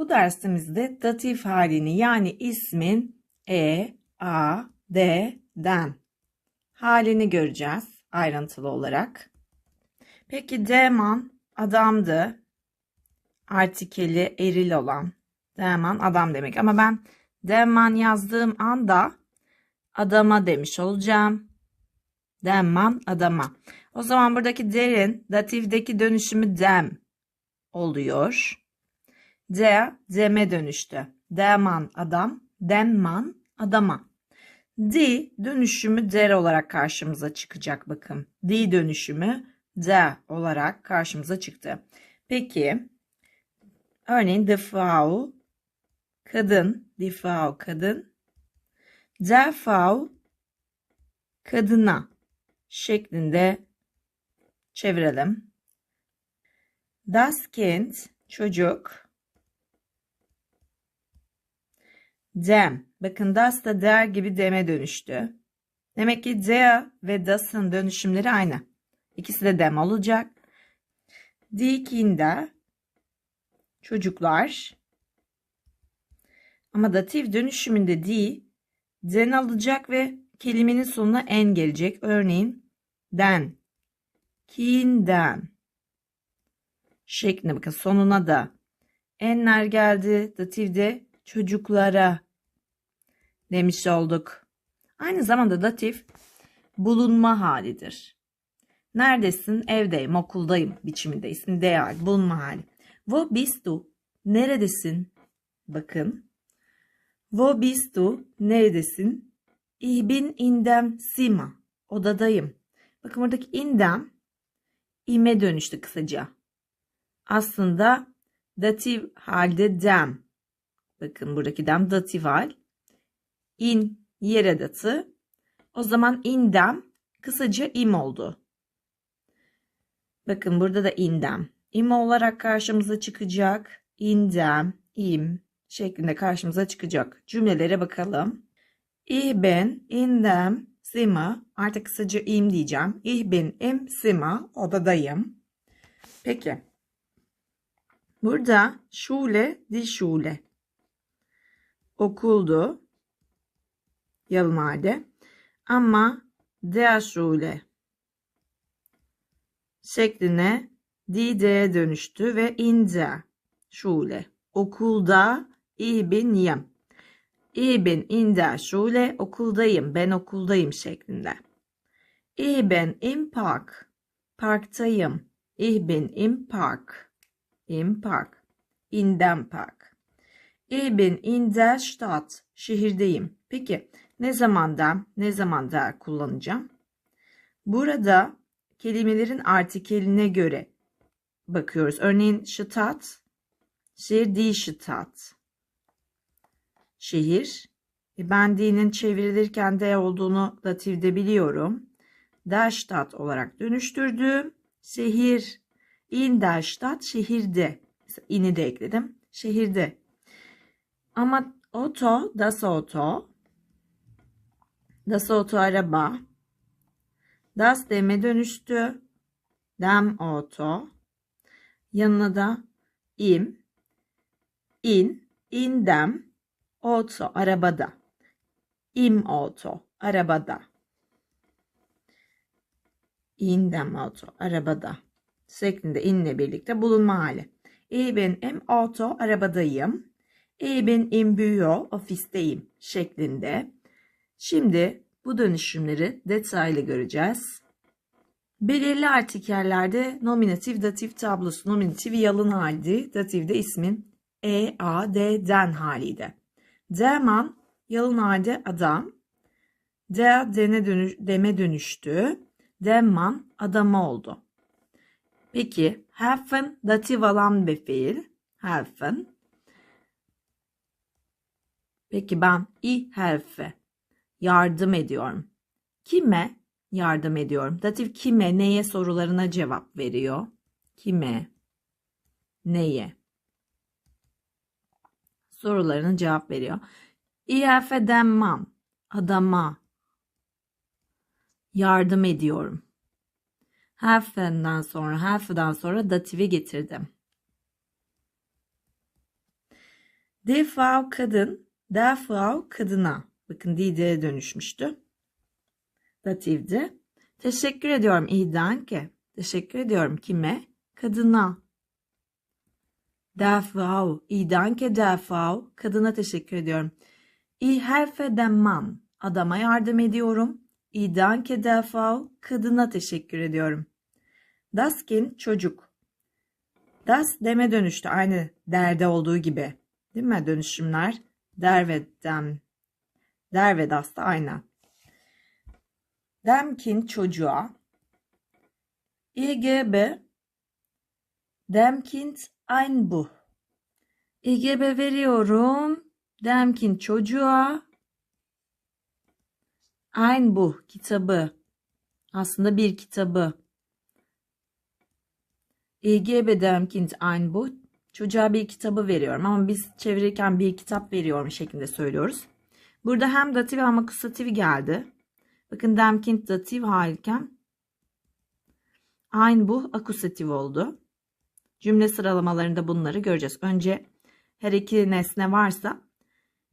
Bu dersimizde datif halini yani ismin e, a, d, den halini göreceğiz ayrıntılı olarak. Peki Deman adamdı. Artikeli eril olan. Deman adam demek ama ben Deman yazdığım anda adama demiş olacağım. Deman adama. O zaman buradaki derin datifdeki dönüşümü dem oluyor. De deme dönüştü. Deman adam, demman adama. Di dönüşümü der olarak karşımıza çıkacak bakın. Di dönüşümü de olarak karşımıza çıktı. Peki örneğin the Frau kadın, die Frau kadın, der Frau kadına şeklinde çevirelim. Das Kind çocuk dem. Bakın das da der gibi deme dönüştü. Demek ki der ve das'ın dönüşümleri aynı. İkisi de dem olacak. Die Kinder çocuklar. Ama datif dönüşümünde die den alacak ve kelimenin sonuna en gelecek. Örneğin den, kinden şeklinde bakın sonuna da enler geldi datifde çocuklara demiş olduk. Aynı zamanda datif bulunma halidir. Neredesin? Evdeyim, okuldayım biçiminde isim değer, bulunma hali. Wo bist du? Neredesin? Bakın. Wo bist du? Neredesin? Ich bin in dem Zimmer. Odadayım. Bakın buradaki in dem ime dönüştü kısaca. Aslında datif halde dem. Bakın buradaki dem datif hal. In yer edatı. O zaman in dem kısaca im oldu. Bakın burada da indem. im olarak karşımıza çıkacak. indem, im şeklinde karşımıza çıkacak. Cümlelere bakalım. Ich bin in dem Zimmer. Artık kısaca im diyeceğim. Ich bin im Zimmer. Odadayım. Peki. Burada Schule, die Schule. Okuldu. Halde. Ama der Schule şekline dide'ye dönüştü ve in der Schule. Okulda ich bin yim. Ich bin in der Schule. Okuldayım. Ben okuldayım şeklinde. Ich bin im Park. Parktayım. Ich bin im Park. Im Park. In dem Park. Ich bin in der Stadt. Şehirdeyim. Peki ne zamanda ne zamanda kullanacağım? Burada kelimelerin artikeline göre bakıyoruz. Örneğin Stadt, şehir die Stadt. Şehir. E ben dinin çevrilirken de olduğunu datifde biliyorum. Der Stadt olarak dönüştürdüm. Şehir. In der Stadt şehirde. İni de ekledim. Şehirde. Ama Auto, das Auto. Das Auto araba. Das deme dönüştü. Dem Auto. Yanına da im. In. In dem. Auto arabada. Im Auto arabada. In dem Auto arabada. Şeklinde inle birlikte bulunma hali. Ich bin im Auto arabadayım. Ich bin im Büro ofisteyim şeklinde. Şimdi bu dönüşümleri detaylı göreceğiz. Belirli artikellerde nominatif datif tablosu nominatif yalın haldi. Datifde ismin E, A, D, den haliydi. Derman yalın halde adam. Der dene dönüş, deme dönüştü. Demman adama oldu. Peki helfen datif alan bir fiil. Helfen. Peki ben i helfe yardım ediyorum. Kime yardım ediyorum? Datif kime, neye sorularına cevap veriyor. Kime, neye sorularına cevap veriyor. İF edemmem, adama yardım ediyorum. Helfen'den sonra, helf'den sonra dativi getirdim. Die Frau kadın, der Frau kadına. Bakın die'ye dönüşmüştü. Datifti. Teşekkür ediyorum. İyi danke. Teşekkür ediyorum. Kime? Kadına. Der Frau. İyi danke der. Kadına teşekkür ediyorum. Ich helfe dem Mann. Adama yardım ediyorum. Ich danke. Kadına teşekkür ediyorum. Das Kind çocuk. Das deme dönüştü. Aynı derde olduğu gibi. Değil mi dönüşümler? Der ve dem. Der ve das da aynı. Dem Kind çocuğa. Ich gebe dem Kind ein Buch. Gebe veriyorum. Dem Kind çocuğa. Ein Buch kitabı. Aslında bir kitabı. Ich gebe dem Kind ein Buch. Çocuğa bir kitabı veriyorum ama biz çevirirken bir kitap veriyorum şeklinde söylüyoruz. Burada hem datif hem akusatif geldi. Bakın dem Kind datif halken ein Buch akusatif oldu. Cümle sıralamalarında bunları göreceğiz. Önce her iki nesne varsa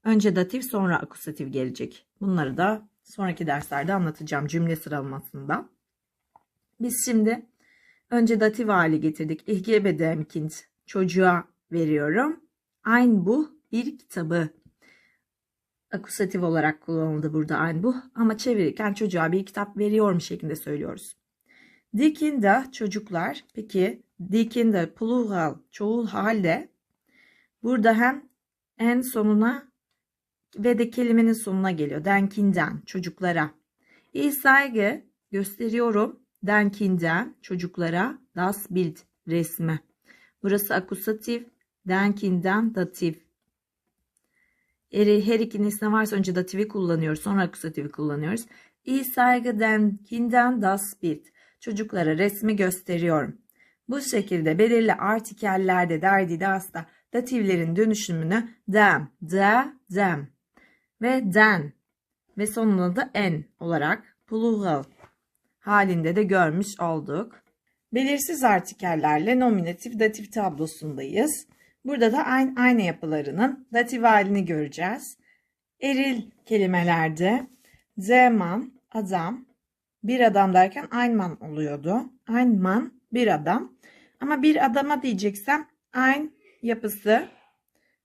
önce datif sonra akusatif gelecek. Bunları da sonraki derslerde anlatacağım cümle sıralamasında. Biz şimdi önce datif hali getirdik. Ich gebe dem Kind çocuğa veriyorum. Ein Buch bir kitabı. Akusatif olarak kullanıldı burada ein Buch ama çevirirken çocuğa bir kitap veriyorum şeklinde söylüyoruz. Die Kinder çocuklar. Peki die Kinder plural çoğul halde burada hem en sonuna ve de kelimenin sonuna geliyor. Den Kindern çocuklara. Ich zeige gösteriyorum. Den Kindern çocuklara das Bild resmi. Burası akusatif. Den Kindern datif. Her iki nesne varsa önce datifi kullanıyoruz. Sonra akusatifi kullanıyoruz. Ich zeige den Kindern das Bild. Çocuklara resmi gösteriyorum. Bu şekilde belirli artikellerde derdi dasta datiflerin dönüşümünü dem, de, dem ve den ve sonuna da en olarak plural halinde de görmüş olduk. Belirsiz artikellerle nominatif datif tablosundayız. Burada da aynı, aynı yapılarının datif halini göreceğiz. Eril kelimelerde zeman, adam, bir adam derken einman oluyordu. Einman bir adam. Ama bir adama diyeceksem ein yapısı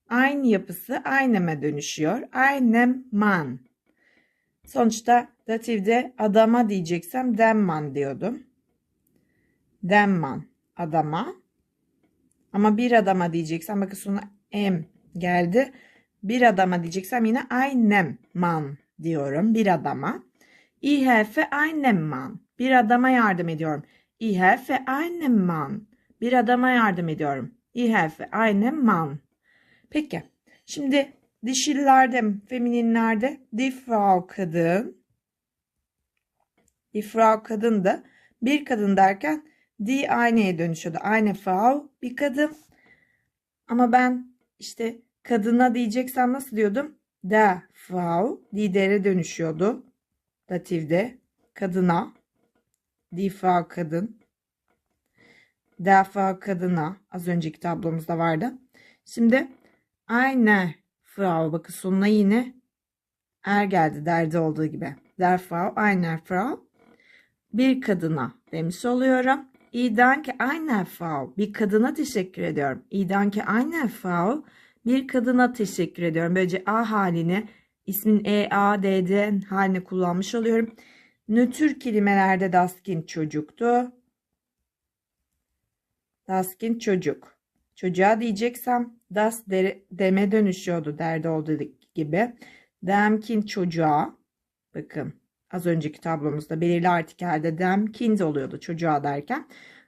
aynı yapısı ayneme dönüşüyor. Einem man. Sonuçta datifde adama diyeceksem demman diyordum. Demman adama. Ama bir adama diyeceksem bakın sonra em geldi. Bir adama diyeceksem yine einem man diyorum bir adama. Ich helfe einem Mann. Bir adama yardım ediyorum. Ich helfe einem Mann. Bir adama yardım ediyorum. Ich helfe einem Mann. Peki. Şimdi dişillerde, femininlerde die Frau kadın. Die Frau kadın da bir kadın derken die aynaya dönüşüyordu. Eine Frau bir kadın. Ama ben işte kadına diyeceksem nasıl diyordum? Der Frau lidere dönüşüyordu datifde kadına, die Frau kadın, der Frau kadına az önceki tablomuzda vardı. Şimdi eine Frau bakın sonuna yine er geldi derdi olduğu gibi. Der Frau, eine Frau bir kadına demiş oluyorum. Ich danke einer Frau bir kadına teşekkür ediyorum. Ich danke einer Frau bir kadına teşekkür ediyorum. Böylece A halini ismin E, A, D, D halini kullanmış oluyorum. Nötr kelimelerde daskin çocuktu. Daskin çocuk. Çocuğa diyeceksem das de, deme dönüşüyordu derdi olduğu gibi. Demkin çocuğa. Bakın az önceki tablomuzda belirli artikelde demkind oluyordu çocuğa derken.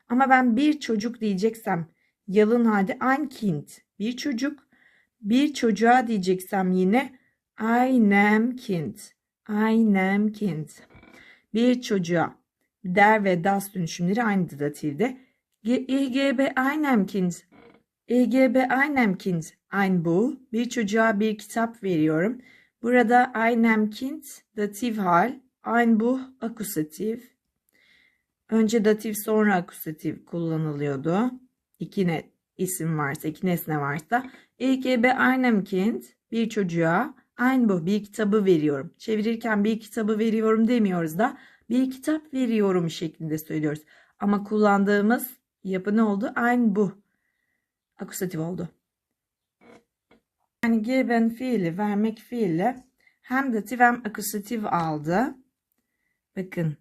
Ama ben bir çocuk diyeceksem yalın halde ein kind. Bir çocuk. Bir çocuğa diyeceksem yine einem Kind. Einem Kind. Bir çocuğa der ve das dönüşümleri aynı datifde. Ich gebe einem Kind. Gebe einem Kind ein Buch. Bir çocuğa bir kitap veriyorum. Burada einem Kind datif hal. Ein Buch akusatif. Önce datif sonra akusatif kullanılıyordu. İki ne, isim varsa, iki nesne varsa. Ich gebe einem Kind bir çocuğa ein Buch bir kitabı veriyorum. Çevirirken bir kitabı veriyorum demiyoruz da bir kitap veriyorum şeklinde söylüyoruz. Ama kullandığımız yapı ne oldu? Ein Buch. Akusatif oldu. Yani geben fiili, vermek fiili hem datif hem akusatif aldı. Bakın.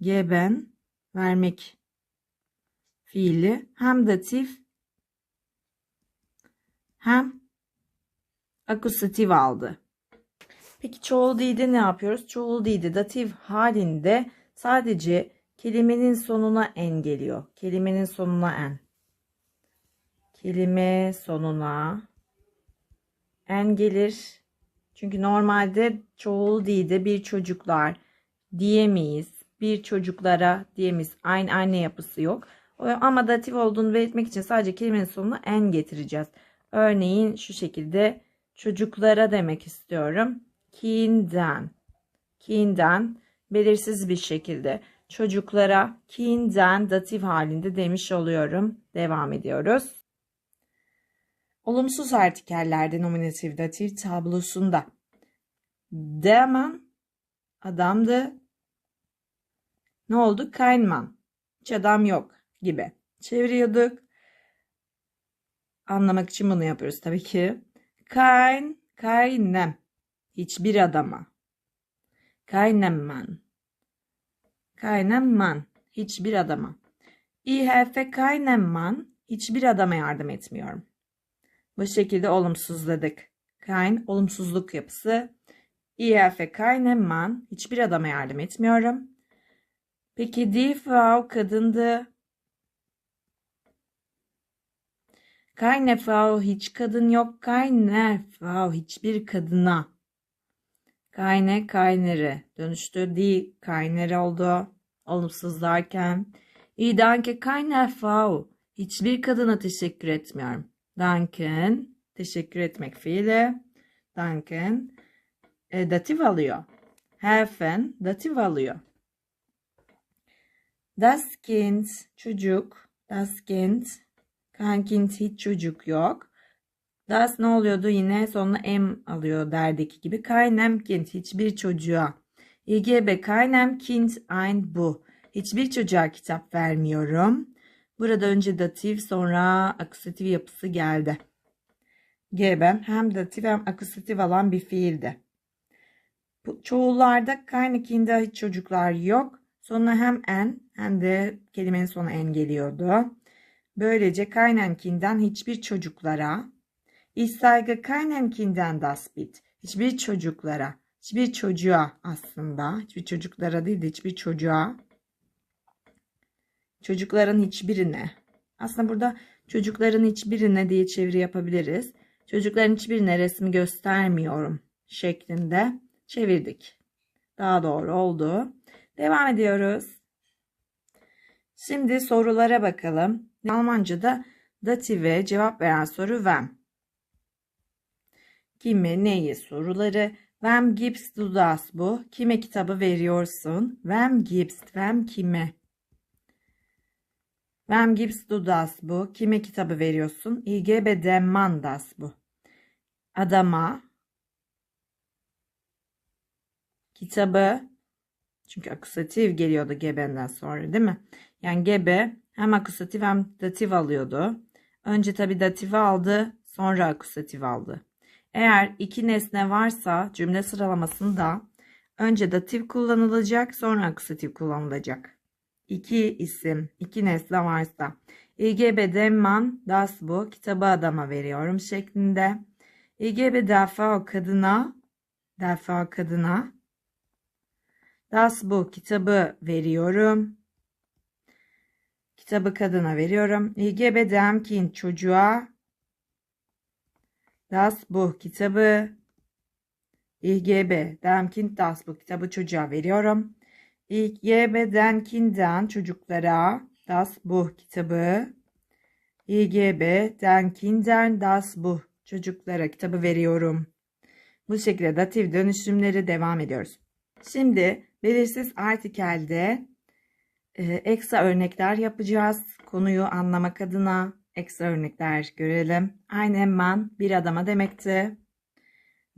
Geben, vermek fiili hem datif hem akusatif aldı. Peki çoğul değilde ne yapıyoruz? Çoğul değilde datif halinde sadece kelimenin sonuna en geliyor. Kelimenin sonuna en. Kelime sonuna en gelir. Çünkü normalde çoğul değilde bir çocuklar diyemeyiz. Bir çocuklara diyemeyiz. Aynı anne yapısı yok. Ama datif olduğunu belirtmek için sadece kelimenin sonuna en getireceğiz. Örneğin şu şekilde çocuklara demek istiyorum. Kinden. Kinden belirsiz bir şekilde çocuklara kinden datif halinde demiş oluyorum. Devam ediyoruz. Olumsuz artikellerde nominatif datif tablosunda deman adamdı. Ne oldu? Kaynman. Hiç adam yok gibi. Çeviriyorduk. Anlamak için bunu yapıyoruz tabii ki. Kein, keinem. Hiçbir adama. Keinem man. Keinem man. Hiçbir adama. Ich helfe. Hiçbir adama yardım etmiyorum. Bu şekilde olumsuzladık. Kein olumsuzluk yapısı. Ich helfe. Hiçbir adama yardım etmiyorum. Peki die kadındı. Keine Frau hiç kadın yok. Keine Frau hiçbir kadına. Keine kaynere dönüştü. Die kaynere oldu. Olumsuzlarken. İyi danke keine Frau. Hiçbir kadına teşekkür etmiyorum. Danken teşekkür etmek fiili. Danken e, datif alıyor. Helfen datif alıyor. Das Kind çocuk. Das Kind kein Kind hiç çocuk yok. Das ne oluyordu? Yine sonuna M alıyor derdeki gibi. Keinem Kind hiçbir çocuğa. İGB keinem Kind ein bu. Hiçbir çocuğa kitap vermiyorum. Burada önce datif sonra akusatif yapısı geldi. Geben hem datif hem akusatif alan bir fiildi. Çoğullarda Kinder hiç çocuklar yok. Sonuna hem en hem de kelimenin sonu en geliyordu. Böylece kaynenkinden hiçbir çocuklara, ich sage kaynenkinden das bit. Hiçbir çocuklara, hiçbir çocuğa aslında, hiçbir çocuklara değil de hiçbir çocuğa, çocukların hiçbirine. Aslında burada çocukların hiçbirine diye çeviri yapabiliriz. Çocukların hiçbirine resmi göstermiyorum şeklinde çevirdik. Daha doğru oldu. Devam ediyoruz. Şimdi sorulara bakalım. Almanca'da dative cevap veren soru wem. Kime, neyi soruları. Wem gibst du das bu? Kime kitabı veriyorsun? Wem gibst, wem kime? Wem gibst du das bu? Kime kitabı veriyorsun? Ich gebe dem Mann das bu. Adama kitabı çünkü akusatif geliyordu gebenden sonra değil mi? Yani gebe hem akusatif hem datif alıyordu. Önce tabi datifi aldı sonra akusatif aldı. Eğer iki nesne varsa cümle sıralamasında önce datif kullanılacak sonra akusatif kullanılacak. İki isim, iki nesne varsa. İGB Demman, das bu, kitabı adama veriyorum şeklinde. İGB defa kadına, defa kadına. Das bu, kitabı veriyorum. Kitabı kadına veriyorum. İGB Demkin çocuğa. Das bu, kitabı. İGB Demkin das bu, kitabı çocuğa veriyorum. İlk YB'den kinden çocuklara das bu kitabı. İGB'den kinden das bu çocuklara kitabı veriyorum. Bu şekilde datif dönüşümleri devam ediyoruz. Şimdi belirsiz artikelde e, ekstra örnekler yapacağız. Konuyu anlamak adına ekstra örnekler görelim. Einem Mann bir adama demekti.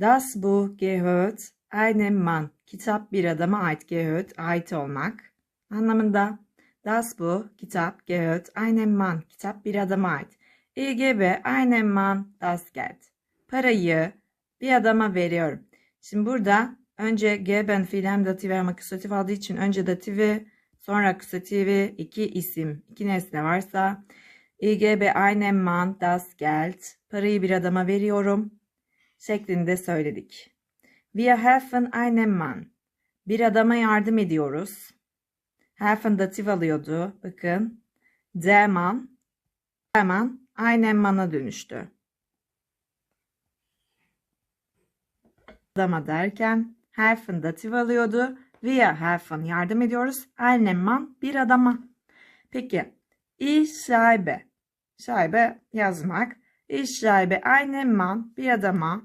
Das Buch gehört einem Mann. Kitap bir adama ait gehört, ait olmak anlamında. Das Buch, kitap, gehört einem Mann. Kitap bir adama ait. Ich gebe einem Mann das Geld. Parayı bir adama veriyorum. Şimdi burada önce geben fiil hem datif hem akusatif aldığı için önce datifi sonra akusatifi iki isim, iki nesne varsa gebe einem Mann das Geld. Parayı bir adama veriyorum şeklinde söyledik. Wir helfen einem Mann. Bir adama yardım ediyoruz. Helfen datif alıyordu. Bakın. Der Mann. Der Mann einem Mann'a dönüştü. Adama derken helfen datif alıyordu. Wir helfen yardım ediyoruz. Einem Mann bir adama. Peki. Ich schreibe. Schreibe yazmak. Ich schreibe einem Mann bir adama.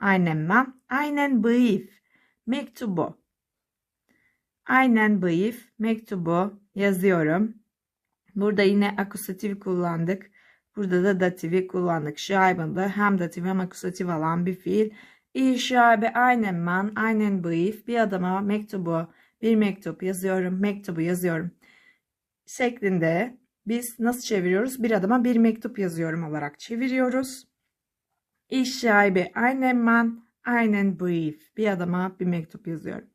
Einem Mann einen Brief. Mektubu. Aynen brief, mektubu yazıyorum. Burada yine akusatif kullandık. Burada da datifi kullandık. Schreiben'da hem datif hem akusatif alan bir fiil. Schreibe einen Mann einen Brief. Bir adama mektubu, bir mektup yazıyorum, mektubu yazıyorum. Şeklinde biz nasıl çeviriyoruz? Bir adama bir mektup yazıyorum olarak çeviriyoruz. Schreibe einen Mann einen Brief. Bir adama bir mektup yazıyorum.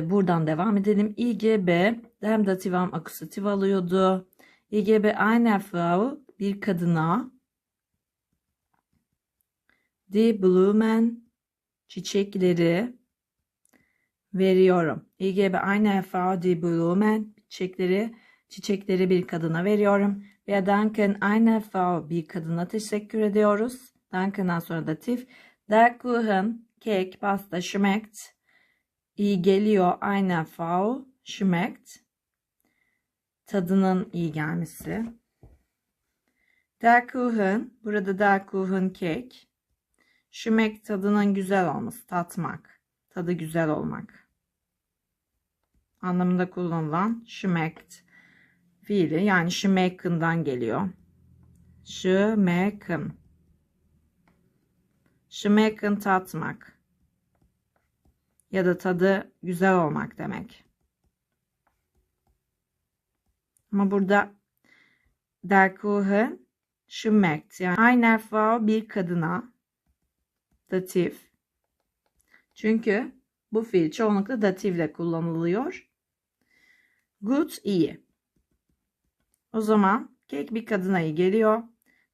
Buradan devam edelim. İGB hem datif hem akusatif alıyordu. İGB eine Frau bir kadına. Die Blumen çiçekleri veriyorum. İGB eine Frau die Blumen çiçekleri çiçekleri bir kadına veriyorum. Ve danken eine Frau bir kadına teşekkür ediyoruz. Danken'dan sonra datif. Der Kuchen kek pasta schmeckt iyi geliyor eine Frau schmeckt. Tadının iyi gelmesi. Der Kuchen, burada der Kuchen kek. Schmeckt tadının güzel olması, tatmak. Tadı güzel olmak. Anlamında kullanılan schmeckt fiili yani schmecken'dan geliyor. Schmecken. Schmecken tatmak ya da tadı güzel olmak demek. Ama burada der Kuchen schmeckt. Yani eine Frau bir kadına datif. Çünkü bu fiil çoğunlukla datifle kullanılıyor. Good iyi. O zaman kek bir kadına iyi geliyor.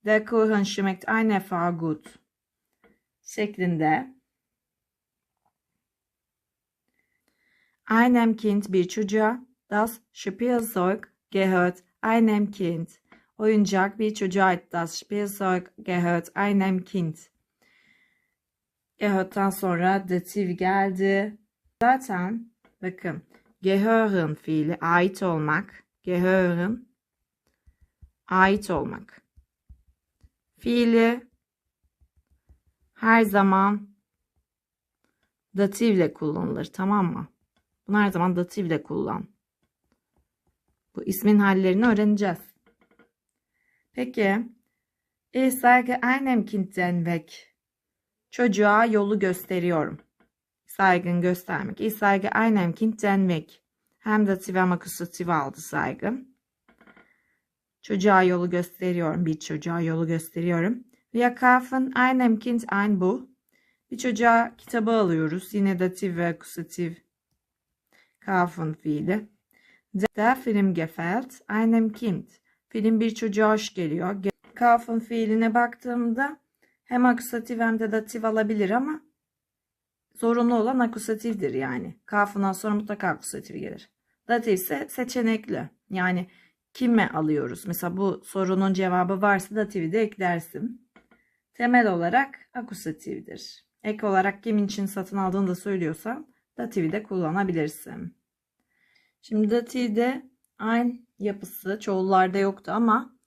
Der Kuchen schmeckt eine Frau gut. Şeklinde Einem Kind bir çocuğa. Das Spielzeug gehört einem Kind. Oyuncak bir çocuğa ait. Das Spielzeug gehört einem Kind. Gehört'tan sonra datif geldi. Zaten bakın gehören fiili ait olmak. Gehören ait olmak. Fiili her zaman datifle kullanılır tamam mı? Bunu her zaman datifle kullan. Bu ismin hallerini öğreneceğiz. Peki. Ich sage einem Kind den Weg. Çocuğa yolu gösteriyorum. Saygın göstermek. Ich sage einem Kind den Weg. Hem datif hem akusatif aldı saygın. Çocuğa yolu gösteriyorum. Bir çocuğa yolu gösteriyorum. Wir kaufen einem Kind ein Buch. Bir çocuğa kitabı alıyoruz. Yine datif ve akusatif kaufen fiili. Der Film gefällt einem Kind. Film bir çocuğa hoş geliyor. Kaufen fiiline baktığımda hem akusatif hem de datif alabilir ama zorunlu olan akusatifdir yani. Kauf'undan sonra mutlaka akusatif gelir. Datif ise seçenekli. Yani kime alıyoruz? Mesela bu sorunun cevabı varsa datifi de eklersin. Temel olarak akusatifdir. Ek olarak kimin için satın aldığını da söylüyorsan datifi de kullanabilirsin. Şimdi datifde aynı yapısı çoğullarda yoktu ama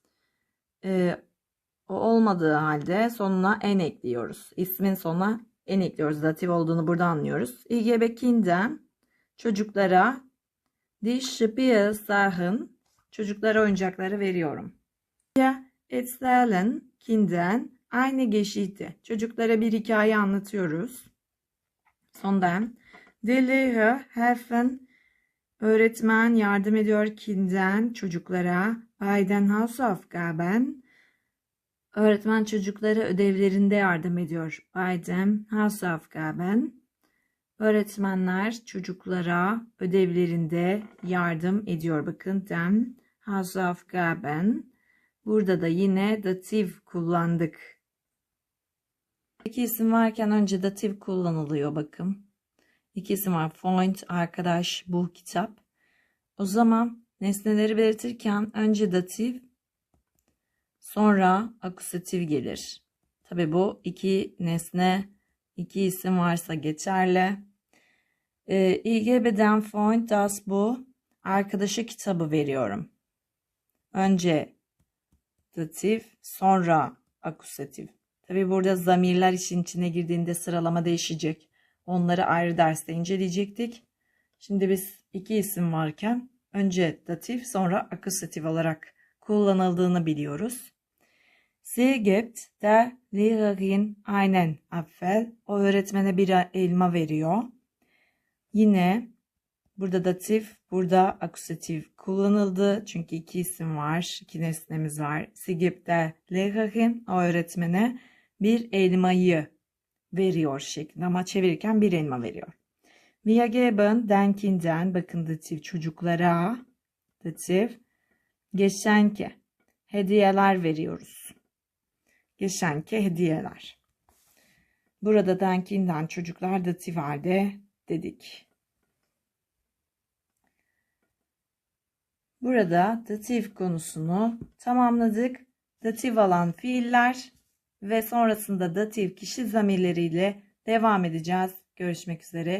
o olmadığı halde sonuna en ekliyoruz. İsmin sonuna en ekliyoruz. Datif olduğunu burada anlıyoruz. İGB Kindern çocuklara die Spielsachen çocuklara oyuncakları veriyorum. Ya erzählen Kindern eine Geschichte. Çocuklara bir hikaye anlatıyoruz. Sondan Die Lehrer helfen öğretmen yardım ediyor Kindern çocuklara bei den Hausaufgaben. Öğretmen çocuklara ödevlerinde yardım ediyor. Bei den Hausaufgaben. Öğretmenler çocuklara ödevlerinde yardım ediyor. Bakın den Hausaufgaben. Burada da yine datif kullandık. İki isim varken önce datif kullanılıyor bakın. İki isim var. Freund, arkadaş, bu kitap. O zaman nesneleri belirtirken önce datif sonra akusatif gelir. Tabi bu iki nesne, iki isim varsa geçerli. Ee, İlge beden Freund das bu. Arkadaşa kitabı veriyorum. Önce datif sonra akusatif. Tabi burada zamirler işin içine girdiğinde sıralama değişecek. Onları ayrı derste inceleyecektik. Şimdi biz iki isim varken önce datif sonra akusatif olarak kullanıldığını biliyoruz. Sie gibt der Lehrerin einen Apfel. O öğretmene bir elma veriyor. Yine burada datif, burada akusatif kullanıldı. Çünkü iki isim var, iki nesnemiz var. Sie gibt der Lehrerin, o öğretmene bir elmayı veriyor şeklinde ama çevirirken bir elma veriyor. Wir geben den Kindern, bakın datif çocuklara, datif, geçenki hediyeler veriyoruz. Geçenki hediyeler. Burada denkinden çocuklar datif halde dedik. Burada datif konusunu tamamladık. Datif alan fiiller ve sonrasında datif kişi zamirleriyle devam edeceğiz. Görüşmek üzere.